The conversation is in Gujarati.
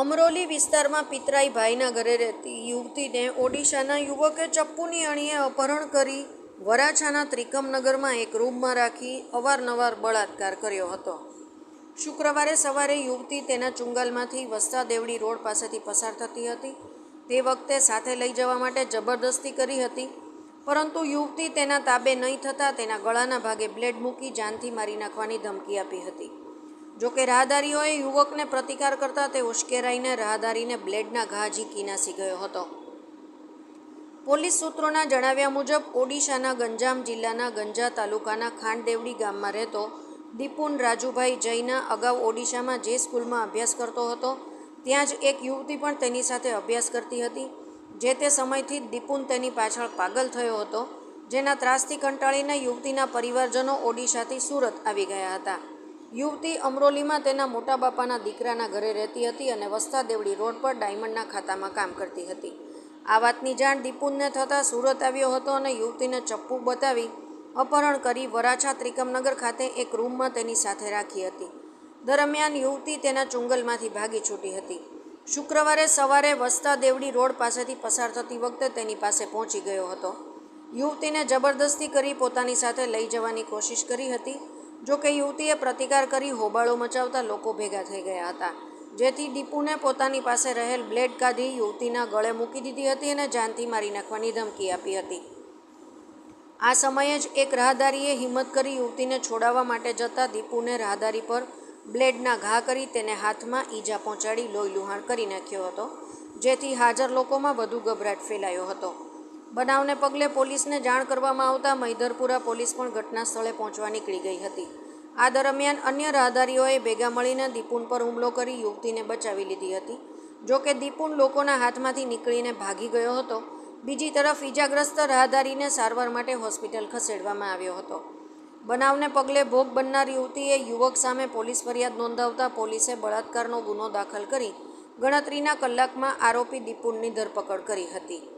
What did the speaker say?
અમરોલી વિસ્તારમાં પિતરાઈ ભાઈના ઘરે રહેતી યુવતીને ઓડિશાના યુવકે ચપ્પુની અણીએ અપહરણ કરી વરાછાના ત્રિકમનગરમાં એક રૂમમાં રાખી અવારનવાર બળાત્કાર કર્યો હતો. શુક્રવારે સવારે યુવતી તેના ચુંગાલમાંથી વસ્તા દેવડી રોડ પાસેથી પસાર થતી હતી. તે વખતે સાથે લઈ જવા માટે જબરદસ્તી કરી હતી, પરંતુ યુવતી તેના તાબે નહીં થતાં તેના ગળાના ભાગે બ્લેડ મૂકી જાનથી મારી નાખવાની ધમકી આપી હતી. જોકે રાહદારીઓએ યુવકને પ્રતિકાર કરતા તે ઉશ્કેરાઈને રાહદારીને બ્લેડના ઘા ઝીકી નાસી ગયો હતો. પોલીસ સૂત્રોના જણાવ્યા મુજબ, ઓડિશાના ગંજામ જિલ્લાના ગંજા તાલુકાના ખાંડદેવડી ગામમાં રહેતો દીપુન રાજુભાઈ જૈના અગાઉ ઓડિશામાં જે સ્કૂલમાં અભ્યાસ કરતો હતો, ત્યાં જ એક યુવતી પણ તેની સાથે અભ્યાસ કરતી હતી, જે તે સમયથી દીપુન તેની પાછળ પાગલ થયો હતો, જેના ત્રાસથી કંટાળીને યુવતીના પરિવારજનો ઓડિશાથી સુરત આવી ગયા હતા. યુવતી અમરોલીમાં તેના મોટા બાપાના દીકરાના ઘરે રહેતી હતી અને વસ્તા દેવડી રોડ પર ડાયમંડના ખાતામાં કામ કરતી હતી. આ વાતની જાણ દીપુનને થતાં સુરત આવ્યો હતો અને યુવતીને ચપ્પુ બતાવી અપહરણ કરી વરાછા ત્રિકમનગર ખાતે એક રૂમમાં તેની સાથે રાખી હતી. દરમિયાન યુવતી તેના ચુંગલમાંથી ભાગી છૂટી હતી. શુક્રવારે સવારે વસ્તા દેવડી રોડ પાસેથી પસાર થતી વખતે તેની પાસે પહોંચી ગયો હતો. યુવતીને જબરદસ્તી કરી પોતાની સાથે લઈ જવાની કોશિશ કરી હતી જો કે યુવતીએ પ્રતિકાર કરી હોબાળો મચાવતા લોકો ભેગા થઈ ગયા હતા. જેથી દીપુને પોતાની પાસે રહેલ બ્લેડ કાઢી યુવતીના ગળે મૂકી દીધી હતી અને જાનથી મારી નાખવાની ધમકી આપી હતી. આ સમયે જ એક રાહદારીએ હિંમત કરી યુવતીને છોડાવવા માટે જતાં દીપુને રાહદારી પર બ્લેડના ઘા કરી તેને હાથમાં ઈજા પહોંચાડી લોહી લુહાણ કરી નાખ્યો હતો, જેથી હાજર લોકોમાં વધુ ગભરાટ ફેલાયો હતો. બનાવને પગલે પોલીસને જાણ કરવામાં આવતા મૈધરપુરા પોલીસ પણ ઘટના સ્થળે પહોંચવા નીકળી ગઈ હતી. આ દરમિયાન અન્ય રાહદારીઓએ ભેગા મળીને દીપુન પર હુમલો કરી યુવતીને બચાવી લીધી હતી. જો કે દીપુન લોકોના હાથમાંથી નીકળીને ભાગી ગયો હતો. બીજી તરફ ઈજાગ્રસ્ત રાહદારીને સારવાર માટે હોસ્પિટલ ખસેડવામાં આવ્યો હતો. બનાવને પગલે ભોગ બનનાર યુવતીએ યુવક સામે પોલીસ ફરિયાદ નોંધાવતા પોલીસે બળાત્કારનો ગુનો દાખલ કરી ગણતરીના કલાકમાં આરોપી દીપુનની ધરપકડ કરી હતી.